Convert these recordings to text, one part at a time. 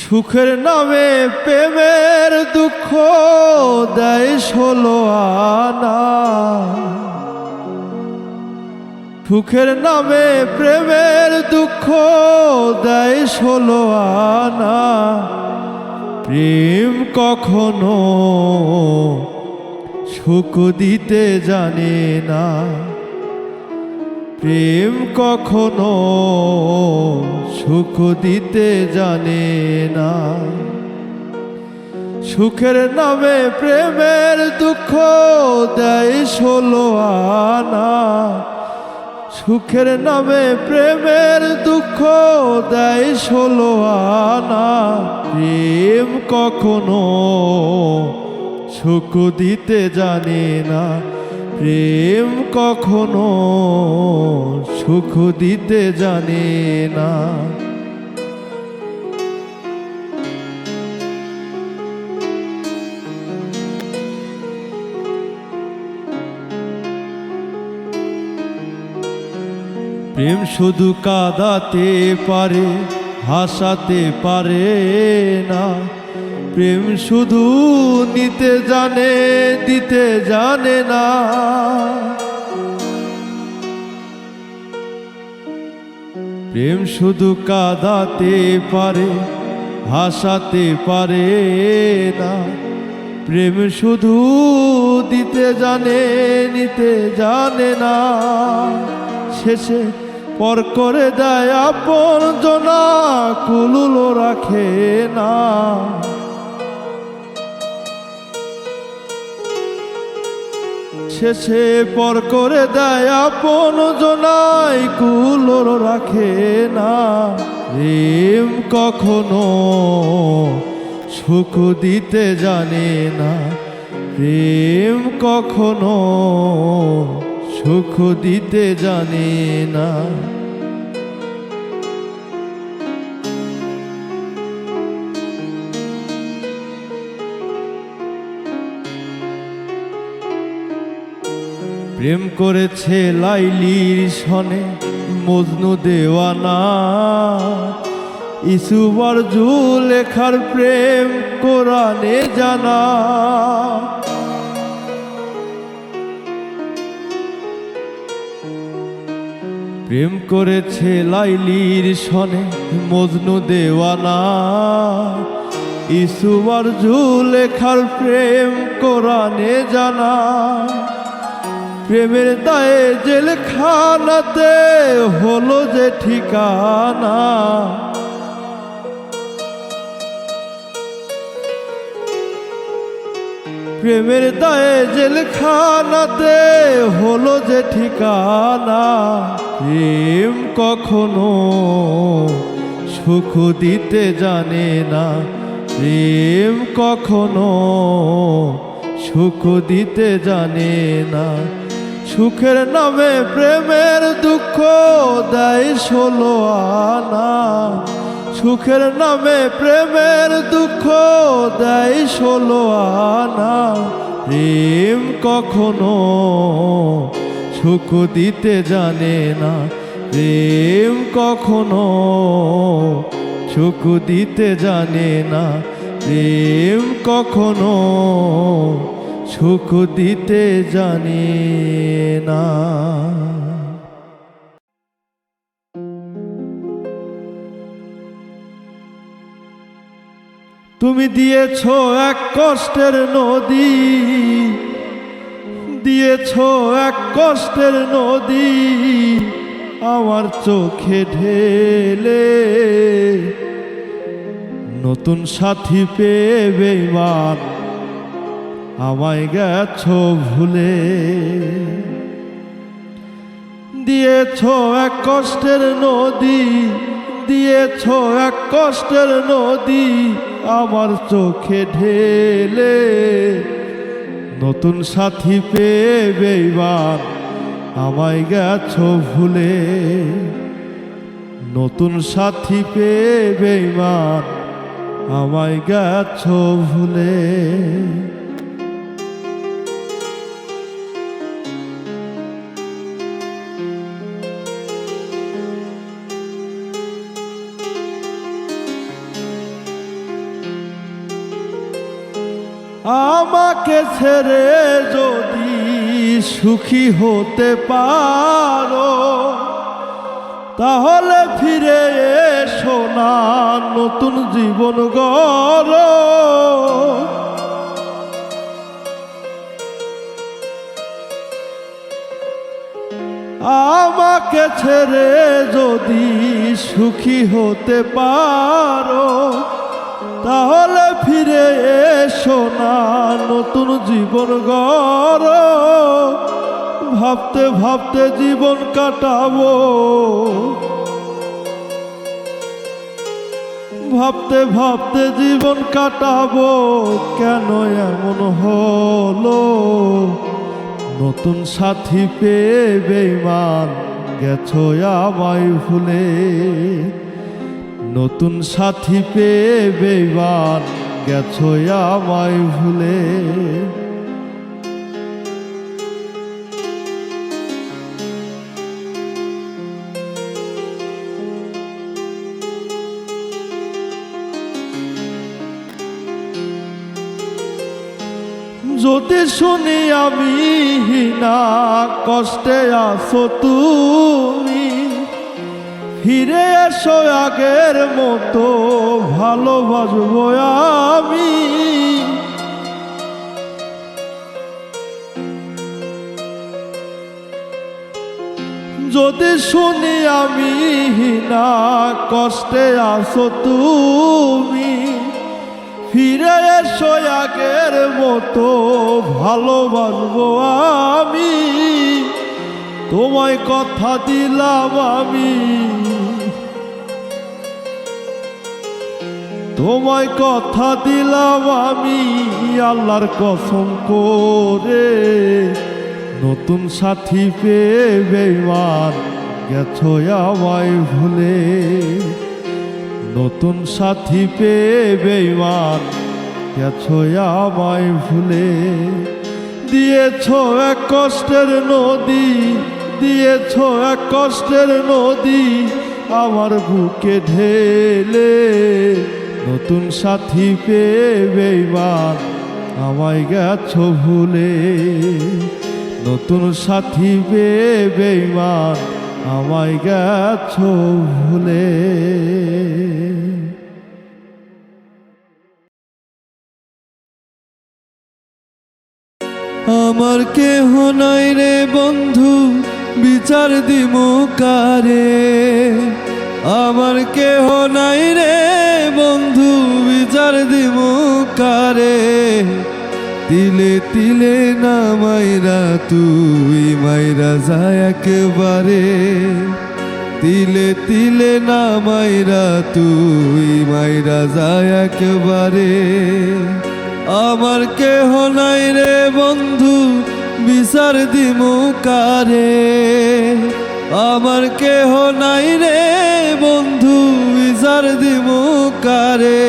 সুখের নামে প্রেমের দুঃখ দেয় ষোলো আনা। সুখের নামে প্রেমের দুঃখ দেয় ষোলো আনা। প্রেম কখনো সুখ দিতে জানে না। প্রেম কখনো সুখ দিতে জানে না। সুখের নামে প্রেমের দুঃখ দেয় ষোলো আনা। সুখের নামে প্রেমের দুঃখ দেয় ষোলো আনা। প্রেম কখনো সুখ দিতে জানে না। প্রেম কখনো সুখ দিতে জানে না। প্রেম শুধু কাঁদাতে পারে হাসাতে পারে না। প্রেম শুধু নিতে জানে, দিতে জানে না। প্রেম শুধু কাঁদাতে পারে, হাসাতে পারে না। প্রেম শুধু দিতে জানে, নিতে জানে না। শেষে পর করে দেয় আপন জনা কুলুলো রাখে না। শেষে পর করে দেয় আপন জোনায় কুলোর রাখে না। প্রেম কখনো সুখ দিতে জানে না। প্রেম কখনো সুখ দিতে জানে না। প্রেম করেছে লাইলির সনে মজনু দেওয়ানা। ইসুবার জু লেখার প্রেম কোরআনে জানা। প্রেম করেছে লাইলির সনে মজনু দেওয়ানা। ইসুবার জু লেখার প্রেম কোরআনে জানা। প্রেমের দায়ে জেলখানাতে হলো যে ঠিকানা। প্রেমের দায়ে জেলখানাতে হলো যে ঠিকানা। প্রেম কখনো সুখ দিতে জানে না। প্রেম কখনো সুখ দিতে জানে না। সুখের নামে, প্রেমের দুঃখ দেয় ষোলো আনা। সুখের নামে, প্রেমের দুঃখ দেয় ষোলো আনা। প্রেম কখনো সুখ দিতে জানে না। প্রেম কখনো সুখ দিতে জানে না। প্রেম কখনো সুখ দিতে জানে না। তুমি দিয়েছ এক কষ্টের নদী, দিয়েছ এক কষ্টের নদী, আমার চোখে ঢেলে। নতুন সাথী পেয়ে বেইমান আমায় গেছ ভুলে। দিয়েছ এক কষ্টের নদী, দিয়েছ এক কষ্টের নদী আমার চোখে ঢেলে। নতুন সাথী পেয়ে আমায় গেছ ভুলে। নতুন সাথী পেয়ে আমায় গেছ ভুলে। ছেড়ে যদি সুখী হতে পারো, তাহলে ফিরে এসো না, নতুন জীবন গড়। আমাকে ছেড়ে যদি সুখী হতে পারো তাহলে ফিরে এসো না, নতুন জীবন গড়। ভাবতে ভাবতে জীবন কাটাবো। ভাবতে ভাবতে জীবন কাটাবো, কেন এমন হলো? নতুন সাথী পেয়ে বেমান গেছো আমায় ভুলে। নতুন সাথী পেয়ে বেমান গেছো আমায় ভুলে। যদি শুনি আমি হিনা কষ্টে আছো তুমি। ফিরে এসো আগের মতো, ভালোবাসবো আমি। যদি শুনি আমি হিনা কষ্টে আছো তুমি, ফিরে এসো আগের মতো, ভালোবাসবো আমি। তোমায় কথা দিলাম আমি। তোমায় কথা দিলাম আমি, আল্লাহর কসম করে। নতুন সাথী পেয়ে বেমান গেছো আমায় ভুলে। নতুন সাথী পেয়ে বেমান গেছো আমায় ভুলে। দিয়েছ এক কষ্টের নদী দিয়েছ এক কষ্টের নদী আমার বুকে ঢেলে। নতুন সাথী পেয়ে আমায় গেছো ভুলে। নতুন সাথী বেমান আমায় গেছো ভুলে। আমার কেহ নাই রে বন্ধু বিচার দিমু কারে? আমার কেহ নাই রে বন্ধু, বিচার দিমু কারে? তিলে তিলে না মাইরা তুই মাইরা যায় একেবারে। তিলে তিলে না মাইরা তুই মাইরা যায় একেবারে। আমার কেহ নাই রে বন্ধু বিচার দিমু কারে? আমার কেহ নাই রে বন্ধু, বিচার দিমু কারে?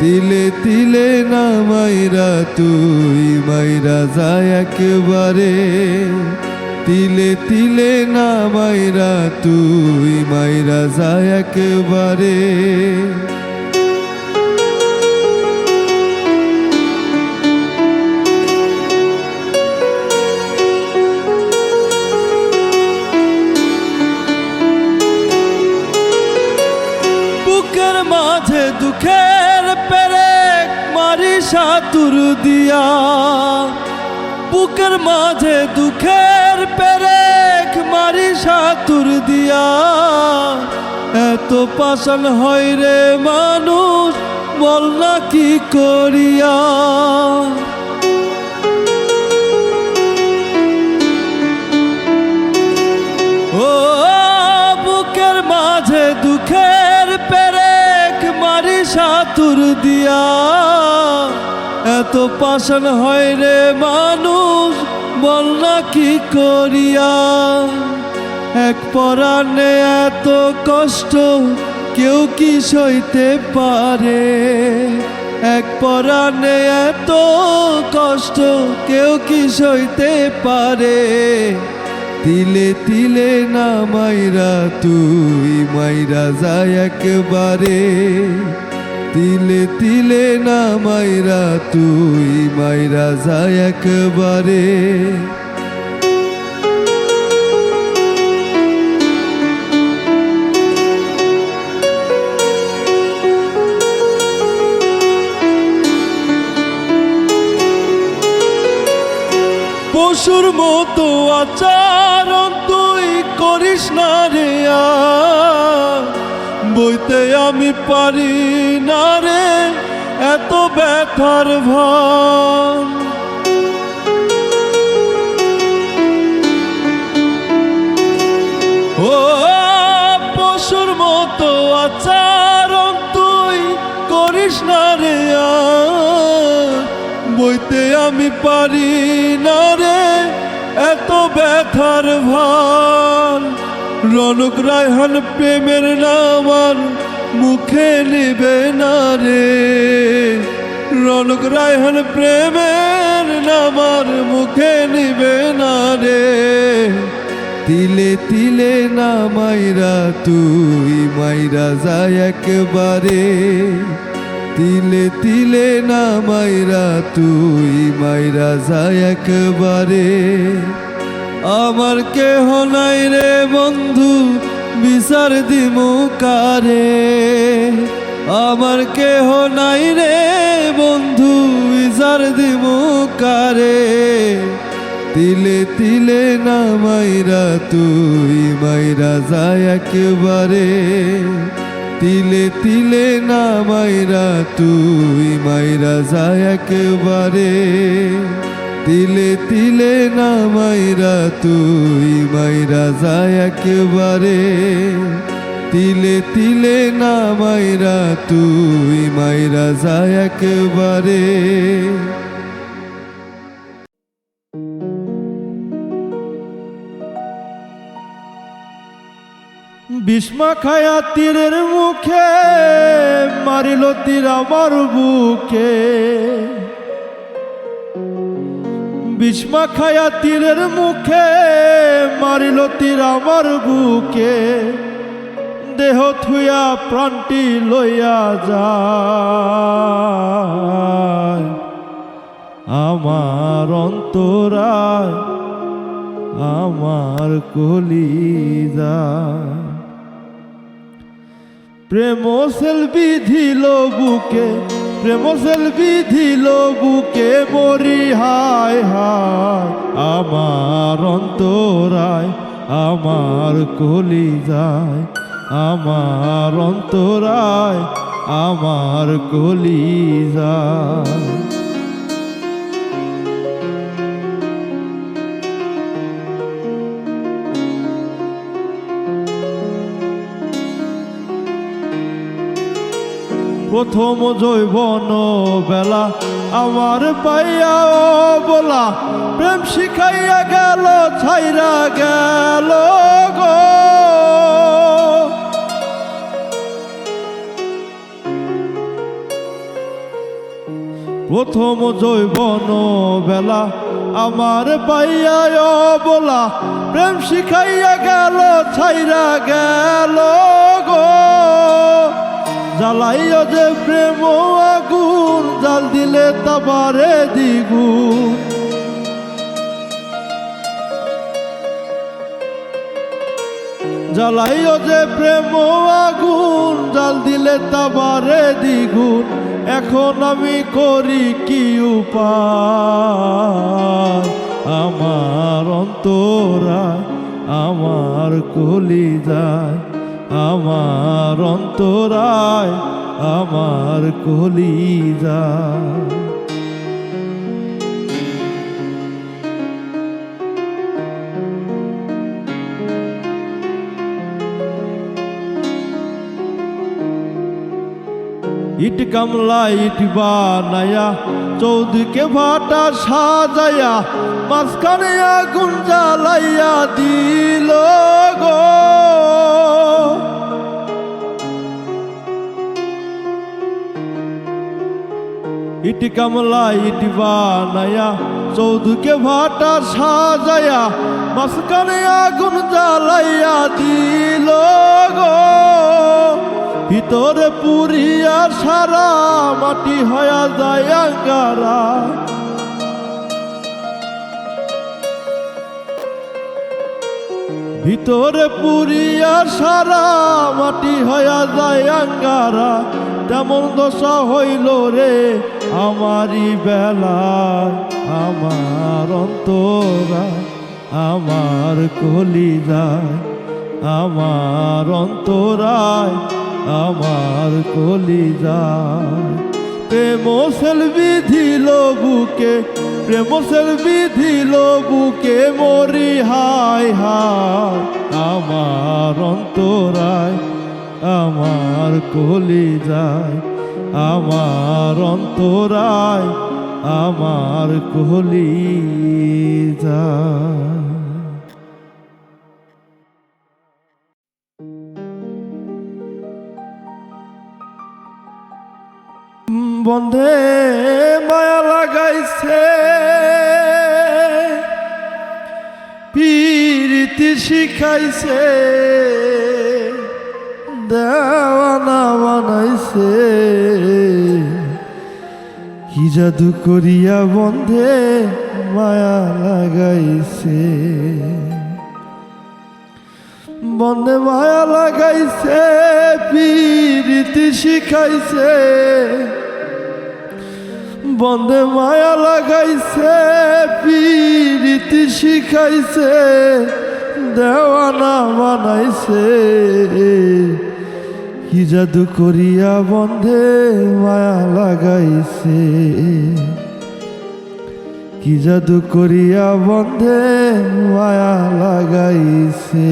তিলে তিলে না মাইরা তুই মাইরা যায় একেবারে। তিলে তিলে না মাইরা তুই মাইরা যায় একেবারে। মাঝে দুঃখের পেরেক মারি সাতুর দিয়া। বুকের মাঝে দুঃখের পেরেক মারি সাতুর দিয়া। এত পাশান হয় রে মানুষ, বল না কি করিয়া। ও, বুকের মাঝে দুঃখের সাতুর দিয়া এত পাশান হয় রে মানুষ, বল না কি করিয়া? এক পরাণে এত কষ্ট কেউ কি সইতে পারে? এক পরাণে এত কষ্ট কেউ কি সইতে পারে? তিলে তিলে না মাইরা তুই মাইরা যায় একবারে। তিলে তিলে না মাইরা তুই মাইরা যায় একবারে পশুর মতো আচরণ তুই করিস না রে আর। বইতে আমি পারি না রে, এত ব্যথার ভান। ও পশুর মতো আচরণ তুই করিস না রে বইতে আমি পারি না রে, এত ব্যথার ভান। রনক রায়হান প্রেমের নাম মুখে নিবে না রে। রনক রায়হান প্রেমের নাম আর মুখে নিবে না রে। তিলে তিলে না মাইরা তুই মাইরা যায় একবারে। তিলে তিলে না মাইরা তুই মাইরা যায় একবারে। আমার কেহ নাই রে বন্ধু, বিচার দিমু কারে? আমার কেহ নাই রে বন্ধু, বিচার দিমু কারে? তিলে তিলে না মাইরা তুই মাইরা যায় একেবারে। তিলে তিলে না মাইরা তুই মাইরা যায় একেবারে। তিলে তিলে না মাইরা তুই মাইরা যায় একেবারে। তিলে তিলে না মাইরা তুই মাইরা যায় একেবারে। বিষ্মা খায়া তীরের মুখে মারিল তীর আমার বুকে। বিষ্মা খায়া তীরের মুখে মারিল তীর আমার বুকে। দেহ থুয়া প্রাণটি লইয়া যায়। আমার অন্তরায়, আমার কলিজা। প্রেম সেল বিধিল বুকে প্রেম সেলফি দিল বুকে মরি, হায় হায়। আমার অন্তরায়, আমার কলি যায় আমার অন্তরায়, আমার কলিজায়। প্রথম জৈবন বেলা আমার পাইয়া বলা, প্রেম শিখাইয়া গেল, ছাইরা গেল গো। প্রথম জৈবন বেলা আমার পাইয়া বলা, প্রেম শিখাইয়া গেল, ছাইরা গেল জ্বালাইও যে প্রেম আগুন, জাল দিলে তাবারে দ্বিগুণ। জ্বালাইও যে প্রেম আগুন, জাল দিলে তাবারে দ্বিগুণ। এখন আমি করি কি উপায়? আমার অন্তরা আমার কলি যায় আমার অন্তরায়, আমার কলিজা। ইট কামলা, ইট বানায়া, চৌদিকে ভাটা সাজায়া, মাঝখানে আগুন জ্বালাইয়া দিল গো। ইট কামলা ইট বানায়া চৌদিকে ভাটা সাজায়া, মাঝখানে আগুন জ্বালাইয়া দিল ভিতরে পুরিয়া সারা মাটি হয়া যায় আঙ্গারা। ভিতরে পুরিয়া সারা মাটি হয়া যায় আঙ্গারা। তেমন দশা হইল রে? আমারই বেলা, আমার অন্তরা, আমার কলিজায়, আমার অন্তরায়, আমার কলিজায়। প্রেম সেলবি দিল বুকে, প্রেম সেলবি দিল বুকে মরি হায় হায়, আমার অন্তরায়। আমার কলিজায় আমার অন্তরায় আমার কলি যায়। বন্ধে মায়া লাগাইছে পীরিতি শিখাইছে। দেওয়ানা বানাইছে। কি জাদু করিয়া বন্ধে মায়া লাগাইছে। বন্ধে মায়া লাগাইছে পীরিতি শিখাইছে। বন্ধে মায়া লাগাইছে পীরিতি শিখাইছে, দেওয়ানা বানাইছে। কি জাদু করিয়া বন্ধে মায়া লাগাইছে? কি জাদু করিয়া বন্ধে মায়া লাগাইছে?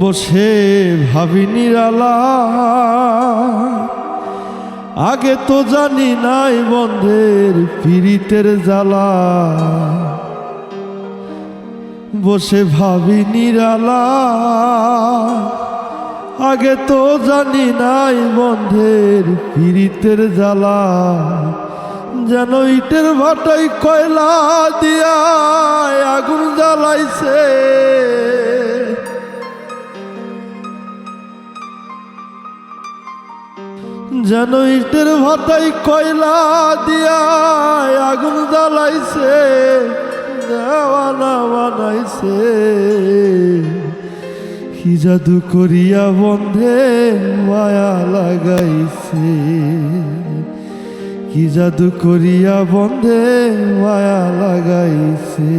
বসে ভাবি নিরালা আগে তো জানি নাই বন্ধের পীড়িতের জ্বালা। বসে ভাবি নিরালা। আগে তো জানি নাই বন্ধের পীড়িতের জ্বালা। যেন ইটের ভাটাই কয়লা দিয়া আগুন জ্বালাইছে। যেন ইটের ভাতাই কয়লা দিয়া আগুন জ্বালাইছে, দেওয়ানা বানাইছে। কি জাদু করিয়া বন্ধে মায়া লাগাইছে। কি জাদু করিয়া বন্ধে মায়া লাগাইছে।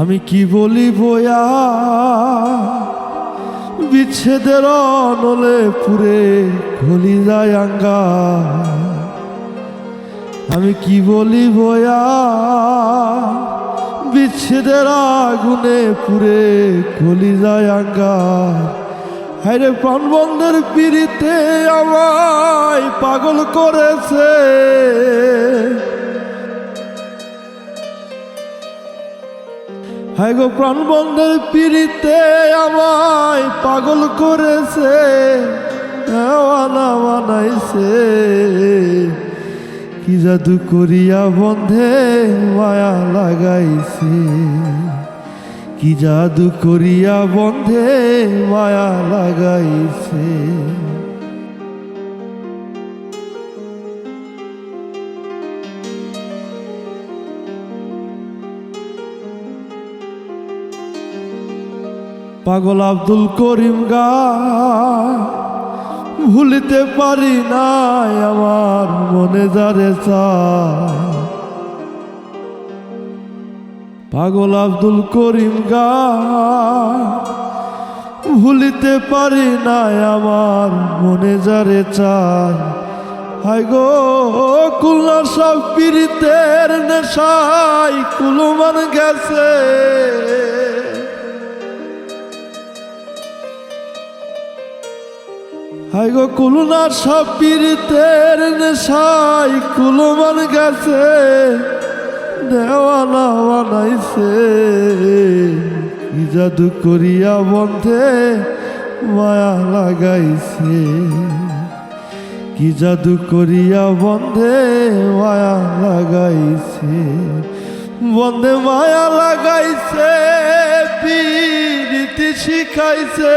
আমি কি বলি বয়া বিচ্ছেদের নলে পুরে খলি যায় আঙ্গা। আমি কি বলি বয়া বিচ্ছেদের আগুনে পুরে খলি যায় আঙ্গা। হাইরে প্রাণবন্ধের পিড়িতে আমায় পাগল করেছে। হাই গো প্রাণবন্ধের পিড়িতে আমায় পাগল করেছে বানাইছে কি জাদু করিয়া বন্ধে মায়া লাগাইছে। কি জাদু করিয়া বন্ধে মায়া লাগাইছে। পাগল আব্দুল করিম গা, ভুলিতে পারি নাই আমার মনে যারে পাগল আব্দুল করিম গা, ভুলিতে পারি নাই আমার মনে যারে চাই হাই গো কুলনা সব পীড়িতের নেশাই কুলমান গেছে। হাই গো কুলুনা, সব পীড়িতের নেশাই কুলমান গেছে দেওয়ানা বানাইছে। কি করিয়া বন্ধে মায়া লাগাইছে। কি জাদু করিয়া বন্ধে মায়া লাগাইছে। বন্ধে মায়া লাগাইছে, পীড়িতি শিখাইছে।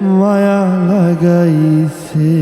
মায়া লাগাইছে।